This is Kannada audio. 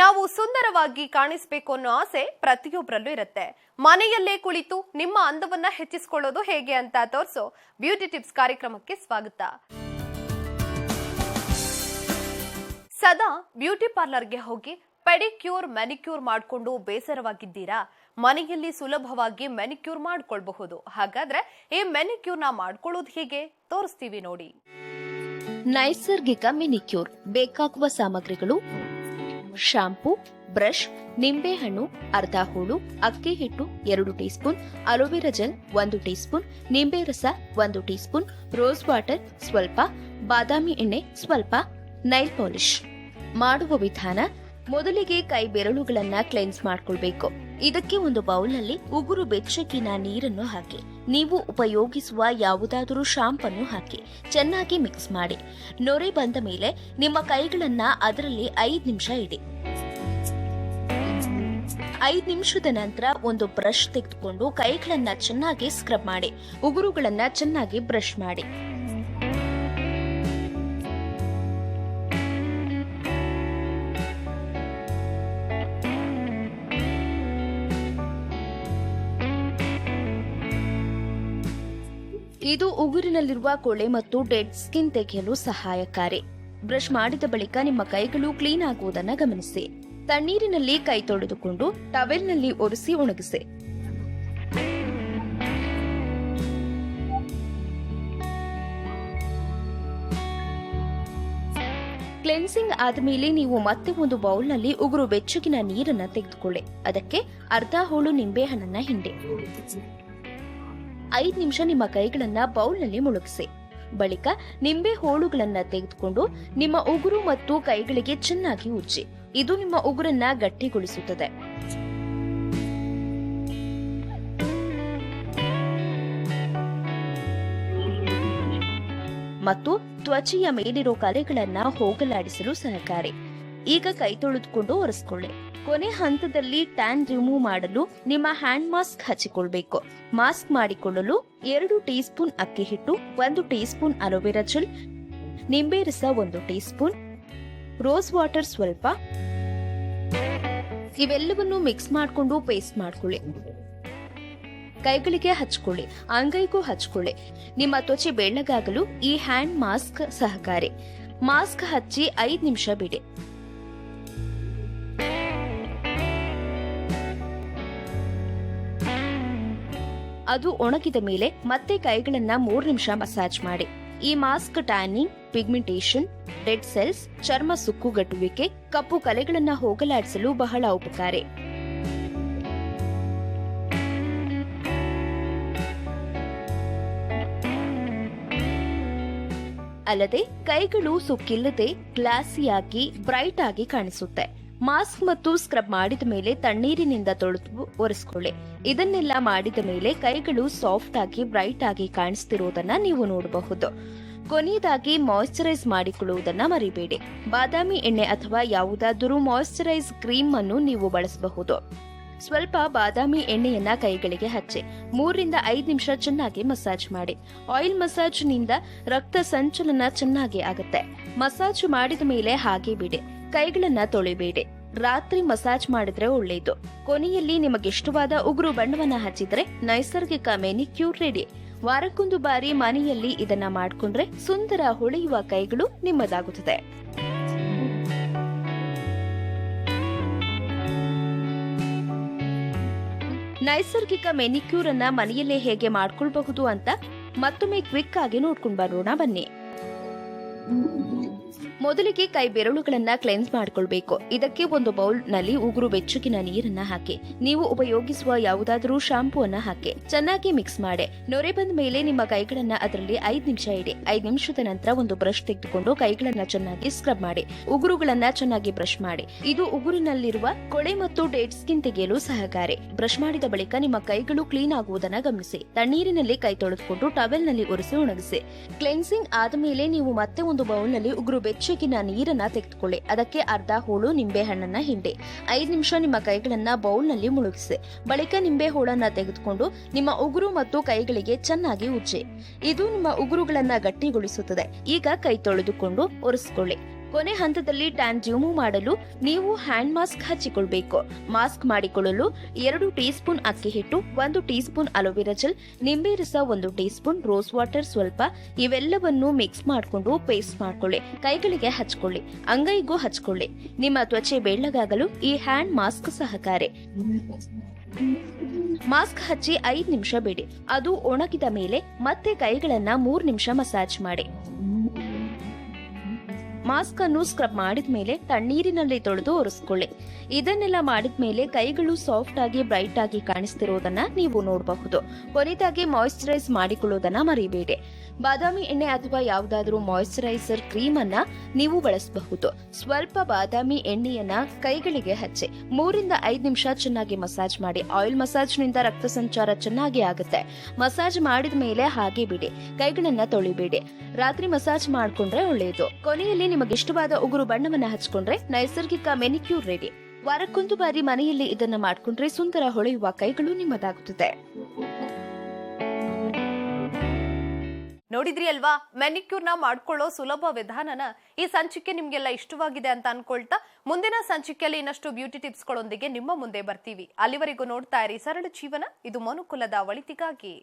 ನಾವು ಸುಂದರವಾಗಿ ಕಾಣಿಸ್ಬೇಕು ಅನ್ನೋ ಆಸೆ ಪ್ರತಿಯೊಬ್ಬರಲ್ಲೂ ಇರುತ್ತೆ. ಮನೆಯಲ್ಲೇ ಕುಳಿತು ನಿಮ್ಮ ಅಂದವನ್ನ ಹೆಚ್ಚಿಸಿಕೊಳ್ಳೋದು ಹೇಗೆ ಅಂತ ತೋರಿಸೋ ಬ್ಯೂಟಿ ಟಿಪ್ಸ್ ಕಾರ್ಯಕ್ರಮಕ್ಕೆ ಸ್ವಾಗತ. ಸದಾ ಬ್ಯೂಟಿ ಪಾರ್ಲರ್ಗೆ ಹೋಗಿ ಪೆಡಿಕ್ಯೂರ್, ಮೆನಿಕ್ಯೂರ್ ಮಾಡಿಕೊಂಡು ಬೇಸರವಾಗಿದ್ದೀರಾ? ಮನೆಯಲ್ಲಿ ಸುಲಭವಾಗಿ ಮೆನಿಕ್ಯೂರ್ ಮಾಡ್ಕೊಳ್ಬಹುದು. ಹಾಗಾದ್ರೆ ಈ ಮೆನಿಕ್ಯೂರ್ನ ಮಾಡ್ಕೊಳ್ಳೋದು ಹೇಗೆ? ತೋರಿಸ್ತೀವಿ ನೋಡಿ. ನೈಸರ್ಗಿಕ ಮೆನಿಕ್ಯೂರ್ ಬೇಕಾಗುವ ಸಾಮಗ್ರಿಗಳು ಶಾಂಪೂ, ಬ್ರಷ್ ನಿಂಬೆಹಣ್ಣು ಅರ್ಧ ಹೋಳು, ಅಕ್ಕಿ ಹಿಟ್ಟು ಎರಡು ಟೀಸ್ಪೂನ್, ಅಲೋವೆರಾ ಜೆಲ್ ಒಂದು ಟೀಸ್ಪೂನ್, ನಿಂಬೆ ರಸ ಒಂದು ಟೀಸ್ಪೂನ್, ರೋಸ್ ವಾಟರ್ ಸ್ವಲ್ಪ, ಬಾದಾಮಿ ಎಣ್ಣೆ ಸ್ವಲ್ಪ, ನೈಲ್ ಪಾಲಿಶ್. ಮಾಡುವ ವಿಧಾನ, ಮೊದಲಿಗೆ ಕೈ ಬೆರಳುಗಳನ್ನ ಕ್ಲೆನ್ಸ್ ಮಾಡ್ಕೊಳ್ಬೇಕು. ಇದಕ್ಕೆ ಒಂದು ಬೌಲ್ನಲ್ಲಿ ಉಗುರು ಬೆಚ್ಚಗಿನ ನೀರನ್ನು ಹಾಕಿ. ನೀವು ಉಪಯೋಗಿಸುವ ಯಾವುದಾದರೂ ಶಾಂಪನ್ನು ಹಾಕಿ, ಚೆನ್ನಾಗಿ ಮಿಕ್ಸ್ ಮಾಡಿ. ನೊರೆ ಬಂದ ಮೇಲೆ ನಿಮ್ಮ ಕೈಗಳನ್ನ ಅದರಲ್ಲಿ ಐದು ನಿಮಿಷ ಇಡಿ. ಐದು ನಿಮಿಷದ ನಂತರ ಒಂದು ಬ್ರಷ್ ತೆಗೆದುಕೊಂಡು ಕೈಗಳನ್ನ ಚೆನ್ನಾಗಿ ಸ್ಕ್ರಬ್ ಮಾಡಿ, ಉಗುರುಗಳನ್ನ ಚೆನ್ನಾಗಿ ಬ್ರಷ್ ಮಾಡಿ. ಇದು ಉಗುರಿನಲ್ಲಿರುವ ಕೊಳೆ ಮತ್ತು ಡೆಡ್ ಸ್ಕಿನ್ ತೆಗೆಯಲು ಸಹಾಯಕಾರಿ. ಬ್ರಷ್ ಮಾಡಿದ ಬಳಿಕ ನಿಮ್ಮ ಕೈಗಳು ಕ್ಲೀನ್ ಆಗುವುದನ್ನು ಗಮನಿಸಿ. ತಣ್ಣೀರಿನಲ್ಲಿ ಕೈ ತೊಳೆದುಕೊಂಡು ಟವೆಲ್ನಲ್ಲಿ ಒರೆಸಿ ಒಣಗಿಸಿ. ಕ್ಲೆನ್ಸಿಂಗ್ ಆದಮೇಲೆ ನೀವು ಮತ್ತೆ ಒಂದು ಬೌಲ್ನಲ್ಲಿ ಉಗುರು ಬೆಚ್ಚಗಿನ ನೀರನ್ನು ತೆಗೆದುಕೊಳ್ಳಿ. ಅದಕ್ಕೆ ಅರ್ಧ ಹೋಳು ನಿಂಬೆಹಣ್ಣನ್ನ ಹಿಂಡಿ. ಐದು ನಿಮಿಷ ನಿಮ್ಮ ಕೈಗಳನ್ನ ಬೌಲ್ನಲ್ಲಿ ಮುಳುಗಿಸಿ. ಬಳಿಕ ನಿಂಬೆ ಹೋಳುಗಳನ್ನ ತೆಗೆದುಕೊಂಡು ನಿಮ್ಮ ಉಗುರು ಮತ್ತು ಕೈಗಳಿಗೆ ಚೆನ್ನಾಗಿ ಉಜ್ಜಿ. ಇದು ನಿಮ್ಮ ಉಗುರನ್ನ ಗಟ್ಟಿಗೊಳಿಸುತ್ತದೆ. ಮತ್ತು ತ್ವಚೆಯ ಮೇಲಿರೋ ಕಲೆಗಳನ್ನ ಹೋಗಲಾಡಿಸಲು ಸಹಕಾರಿ. ಈಗ ಕೈ ತೊಳೆದುಕೊಂಡು ಒರೆಸ್ಕೊಳ್ಳಿ. ಕೊನೆ ಹಂತದಲ್ಲಿ ಟ್ಯಾನ್ ರಿಮೂವ್ ಮಾಡಲು ನಿಮ್ಮ ಹ್ಯಾಂಡ್ ಮಾಸ್ಕ್ ಹಚ್ಚಿಕೊಳ್ಬೇಕು. ಮಾಸ್ಕ್ ಮಾಡಿಕೊಳ್ಳಲು ಎರಡು ಟೀ ಸ್ಪೂನ್ ಅಕ್ಕಿ ಹಿಟ್ಟು, ಒಂದು ಟೀ ಸ್ಪೂನ್ ಅಲೋವೆರಾ ಜೆಲ್ ನಿಂಬೆ ರಸ ಒಂದು ಟೀ ಸ್ಪೂನ್ ರೋಸ್ ವಾಟರ್ ಸ್ವಲ್ಪ. ಇವೆಲ್ಲವನ್ನು ಮಿಕ್ಸ್ ಮಾಡಿಕೊಂಡು ಪೇಸ್ಟ್ ಮಾಡ್ಕೊಳ್ಳಿ. ಕೈಗಳಿಗೆ ಹಚ್ಕೊಳ್ಳಿ, ಅಂಗೈಗೂ ಹಚ್ಕೊಳ್ಳಿ. ನಿಮ್ಮ ತ್ವಚೆ ಬೆಳ್ಳಗಾಗಲು ಈ ಹ್ಯಾಂಡ್ ಮಾಸ್ಕ್ ಸಹಕಾರಿ. ಮಾಸ್ಕ್ ಹಚ್ಚಿ ಐದು ನಿಮಿಷ ಬಿಡಿ. ಅದು ಒಣಗಿದ ಮೇಲೆ ಮತ್ತೆ ಕೈಗಳನ್ನ ಮೂರು ನಿಮಿಷ ಮಸಾಜ್ ಮಾಡಿ. ಈ mask tanning, pigmentation, dead cells, ಚರ್ಮ ಸುಕ್ಕುಗಟ್ಟುವಿಕೆ ಕಪ್ಪು ಕಲೆಗಳನ್ನ ಹೋಗಲಾಡಿಸಲು ಬಹಳ ಉಪಕಾರಿ. ಅಲ್ಲದೆ ಕೈಗಳು ಸುಕ್ಕಿಲ್ಲದೆ ಗ್ಲಾಸಿಯಾಗಿ ಬ್ರೈಟ್ ಆಗಿ ಕಾಣಿಸುತ್ತೆ. ಮಾಸ್ಕ್ ಮತ್ತು ಸ್ಕ್ರಬ್ ಮಾಡಿದ ಮೇಲೆ ತಣ್ಣೀರಿನಿಂದ ತೊಳೆದು ಒರೆಸ್ಕೊಳ್ಳಿ. ಇದನ್ನೆಲ್ಲ ಮಾಡಿದ ಮೇಲೆ ಕೈಗಳು ಸಾಫ್ಟ್ ಆಗಿ, ಬ್ರೈಟ್ ಆಗಿ ಕಾಣಿಸ್ತಿರೋದನ್ನ ನೀವು ನೋಡಬಹುದು. ಕೊನೆಯದಾಗಿ ಮಾಯಿಶ್ಚರೈಸ್ ಮಾಡಿಕೊಳ್ಳುವುದನ್ನ ಮರಿಬೇಡಿ. ಬಾದಾಮಿ ಎಣ್ಣೆ ಅಥವಾ ಯಾವುದಾದರೂ ಮಾಯಿಶ್ಚರೈಸ್ ಕ್ರೀಮ್ ಅನ್ನು ನೀವು ಬಳಸಬಹುದು. ಸ್ವಲ್ಪ ಬಾದಾಮಿ ಎಣ್ಣೆಯನ್ನ ಕೈಗಳಿಗೆ ಹಚ್ಚಿ. ಮೂರರಿಂದ ಐದು ನಿಮಿಷ ಚೆನ್ನಾಗಿ ಮಸಾಜ್ ಮಾಡಿ. ಆಯಿಲ್ ಮಸಾಜ್ನಿಂದ ರಕ್ತ ಸಂಚಲನ ಚೆನ್ನಾಗಿ ಆಗುತ್ತೆ. ಮಸಾಜ್ ಮಾಡಿದ ಮೇಲೆ ಹಾಗೆ ಬಿಡಿ. ಕೈಗಳನ್ನ ತೊಳಿಬೇಡಿ. ರಾತ್ರಿ ಮಸಾಜ್ ಮಾಡಿದ್ರೆ ಒಳ್ಳೆಯದು ಕೊನೆಯಲ್ಲಿ ನಿಮಗಿಷ್ಟವಾದ ಉಗುರು ಬಣ್ಣವನ್ನ ಹಚ್ಚಿದ್ರೆ ನೈಸರ್ಗಿಕ ಮೆನಿಕ್ಯೂರ್ ರೆಡಿ. ವಾರಕ್ಕೊಂದು ಬಾರಿ ಮನೆಯಲ್ಲಿ ಇದನ್ನ ಮಾಡ್ಕೊಂಡ್ರೆ ಸುಂದರ ಹೊಳೆಯುವ ಕೈಗಳು ನಿಮ್ಮದಾಗುತ್ತದೆ. ನೈಸರ್ಗಿಕ ಮೆನಿಕ್ಯೂರ್ ಅನ್ನ ಮನೆಯಲ್ಲೇ ಹೇಗೆ ಮಾಡ್ಕೊಳ್ಬಹುದು ಅಂತ ಮತ್ತೊಮ್ಮೆ ಕ್ವಿಕ್ ಆಗಿ ನೋಡ್ಕೊಂಡು ಬರೋಣ ಬನ್ನಿ. ಮೊದಲಿಗೆ ಕೈ ಬೆರಳುಗಳನ್ನ ಕ್ಲೆನ್ಸ್ ಮಾಡ್ಕೊಳ್ಬೇಕು. ಇದಕ್ಕೆ ಒಂದು ಬೌಲ್ನಲ್ಲಿ ಉಗುರು ಬೆಚ್ಚಗಿನ ನೀರನ್ನ ಹಾಕಿ. ನೀವು ಉಪಯೋಗಿಸುವ ಯಾವುದಾದರೂ ಶಾಂಪೂ ಅನ್ನ ಹಾಕಿ. ಚೆನ್ನಾಗಿ ಮಿಕ್ಸ್ ಮಾಡಿ. ನೊರೆ ಬಂದ ಮೇಲೆ ನಿಮ್ಮ ಕೈಗಳನ್ನ ಅದರಲ್ಲಿ ಐದ್ ನಿಮಿಷ ಇಡಿ. ಐದ್ ನಿಮಿಷದ ನಂತರ ಒಂದು ಬ್ರಷ್ ತೆಗೆದುಕೊಂಡು ಕೈಗಳನ್ನ ಚೆನ್ನಾಗಿ ಸ್ಕ್ರಬ್ ಮಾಡಿ. ಉಗುರುಗಳನ್ನ ಚೆನ್ನಾಗಿ ಬ್ರಷ್ ಮಾಡಿ. ಇದು ಉಗುರಿನಲ್ಲಿರುವ ಕೊಳೆ ಮತ್ತು ಡೆಡ್ ಸ್ಕಿನ್ ತೆಗೆಯಲು ಸಹಕಾರಿ. ಬ್ರಷ್ ಮಾಡಿದ ಬಳಿಕ ನಿಮ್ಮ ಕೈಗಳು ಕ್ಲೀನ್ ಆಗುವುದನ್ನ ಗಮನಿಸಿ. ತಣ್ಣೀರಿನಲ್ಲಿ ಕೈ ತೊಳೆದುಕೊಂಡು ಟವೆಲ್ನಲ್ಲಿ ಒರೆಸಿ ಒಣಗಿಸಿ. ಕ್ಲೆನ್ಸಿಂಗ್ ಆದ ಮೇಲೆ ನೀವು ಮತ್ತೆ ಒಂದು ಬೌಲ್ನಲ್ಲಿ ಉಗುರು ಬೆಚ್ಚಗಿನ ನೀರನ್ನ ತೆಗೆದುಕೊಳ್ಳಿ. ಅದಕ್ಕೆ ಅರ್ಧ ಹೋಳು ನಿಂಬೆ ಹಣ್ಣನ್ನ ಹಿಂಡಿ. ಐದು ನಿಮಿಷ ನಿಮ್ಮ ಕೈಗಳನ್ನ ಬೌಲ್ನಲ್ಲಿ ಮುಳುಗಿಸಿ. ಬಳಿಕ ನಿಂಬೆ ಹೋಳನ್ನ ತೆಗೆದುಕೊಂಡು ನಿಮ್ಮ ಉಗುರು ಮತ್ತು ಕೈಗಳಿಗೆ ಚೆನ್ನಾಗಿ ಉಜ್ಜಿ. ಇದು ನಿಮ್ಮ ಉಗುರುಗಳನ್ನ ಗಟ್ಟಿಗೊಳಿಸುತ್ತದೆ. ಈಗ ಕೈ ತೊಳೆದುಕೊಂಡು ಒರೆಸಿಕೊಳ್ಳಿ. ಕೊನೆ ಹಂತದಲ್ಲಿ ಟ್ಯಾನ್ ಮಾಡಲು ನೀವು ಹ್ಯಾಂಡ್ ಮಾಸ್ಕ್ ಹಚ್ಚಿಕೊಳ್ಬೇಕು. ಮಾಸ್ಕ್ ಮಾಡಿಕೊಳ್ಳಲು ಎರಡು ಟೀ ಸ್ಪೂನ್ ಅಕ್ಕಿ ಹಿಟ್ಟು, ಒಂದು ಟೀ ಸ್ಪೂನ್ ಅಲೋವೆರಾ ಜೆಲ್ ನಿಂಬೆ ರಸ ಒಂದು ಟೀ ಸ್ಪೂನ್ ರೋಸ್ ವಾಟರ್ ಸ್ವಲ್ಪ, ಇವೆಲ್ಲವನ್ನು ಮಿಕ್ಸ್ ಮಾಡಿಕೊಂಡು ಪೇಸ್ಟ್ ಮಾಡ್ಕೊಳ್ಳಿ. ಕೈಗಳಿಗೆ ಹಚ್ಕೊಳ್ಳಿ. ಅಂಗೈಗೂ ಹಚ್ಕೊಳ್ಳಿ. ನಿಮ್ಮ ತ್ವಚೆ ಬೆಳ್ಳಗಾಗಲು ಈ ಹ್ಯಾಂಡ್ ಮಾಸ್ಕ್ ಸಹಕಾರಿ. ಮಾಸ್ಕ್ ಹಚ್ಚಿ ಐದು ನಿಮಿಷ ಬಿಡಿ. ಅದು ಒಣಗಿದ ಮೇಲೆ ಮತ್ತೆ ಕೈಗಳನ್ನ ಮೂರು ನಿಮಿಷ ಮಸಾಜ್ ಮಾಡಿ. ಮಾಸ್ಕ್ ಅನ್ನು ಸ್ಕ್ರಬ್ ಮಾಡಿದ ಮೇಲೆ ತಣ್ಣೀರಿನಲ್ಲಿ ತೊಳೆದು ಒರೆಸ್ಕೊಳ್ಳಿ. ಇದನ್ನೆಲ್ಲ ಮಾಡಿದ ಮೇಲೆ ಕೈಗಳು ಸಾಫ್ಟ್ ಆಗಿ, ಬ್ರೈಟ್ ಆಗಿ ಕಾಣಿಸ್ತಿರೋದನ್ನ ನೀವು ನೋಡಬಹುದು. ಕೊನೆಯದಾಗಿ ಮಾಯಿಶ್ಚರೈಸ್ ಮಾಡಿಕೊಳ್ಳೋದನ್ನ ಮರಿಬೇಡಿ. ಬಾದಾಮಿ ಎಣ್ಣೆ ಅಥವಾ ಯಾವುದಾದ್ರೂ ಮಾಯಿಶ್ಚರೈಸರ್ ಕ್ರೀಮ್ ಅನ್ನ ನೀವು ಬಳಸಬಹುದು. ಸ್ವಲ್ಪ ಬಾದಾಮಿ ಎಣ್ಣೆಯನ್ನ ಕೈಗಳಿಗೆ ಹಚ್ಚಿ, ಮೂರಿಂದ ಐದು ನಿಮಿಷ ಚೆನ್ನಾಗಿ ಮಸಾಜ್ ಮಾಡಿ. ಆಯಿಲ್ ಮಸಾಜ್ನಿಂದ ರಕ್ತ ಸಂಚಾರ ಚೆನ್ನಾಗಿ ಆಗುತ್ತೆ. ಮಸಾಜ್ ಮಾಡಿದ ಮೇಲೆ ಹಾಗೆ ಬಿಡಿ. ಕೈಗಳನ್ನ ತೊಳಿಬೇಡಿ. ರಾತ್ರಿ ಮಸಾಜ್ ಮಾಡ್ಕೊಂಡ್ರೆ ಒಳ್ಳೆಯದು ಕೊನೆಯಲ್ಲಿ ನಿಮಗೆ ಇಷ್ಟವಾದ ಉಗುರು ಬಣ್ಣವನ್ನ ಹಚ್ಕೊಂಡ್ರೆ ನೈಸರ್ಗಿಕ ಮೆನಿಕ್ಯೂರ್ ರೆಡಿ. ವಾರಕ್ಕೊಂದು ಬಾರಿ ಮನೆಯಲ್ಲಿ ಇದನ್ನ ಮಾಡ್ಕೊಂಡ್ರೆ ಸುಂದರ ಹೊಳೆಯುವ ಕೈಗಳು ನಿಮ್ಮದಾಗುತ್ತದೆ. ನೋಡಿದ್ರಿ ಅಲ್ವಾ? ಮೆನಿಕ್ಯೂರ್ನ ಮಾಡ್ಕೊಳ್ಳೋ ಸುಲಭ ವಿಧಾನನ ಈ ಸಂಚಿಕೆ ನಿಮ್ಗೆಲ್ಲ ಇಷ್ಟವಾಗಿದೆ ಅಂತ ಅನ್ಕೊಳ್ತಾ ಮುಂದಿನ ಸಂಚಿಕೆಯಲ್ಲಿ ಇನ್ನಷ್ಟು ಬ್ಯೂಟಿ ಟಿಪ್ಸ್ ಗಳೊಂದಿಗೆ ನಿಮ್ಮ ಮುಂದೆ ಬರ್ತೀವಿ. ಅಲ್ಲಿವರೆಗೂ ನೋಡ್ತಾ ಇರಿ ಸರಳ ಜೀವನ, ಇದು ಮನುಕುಲದ ಒಳಿತಿಗಾಗಿ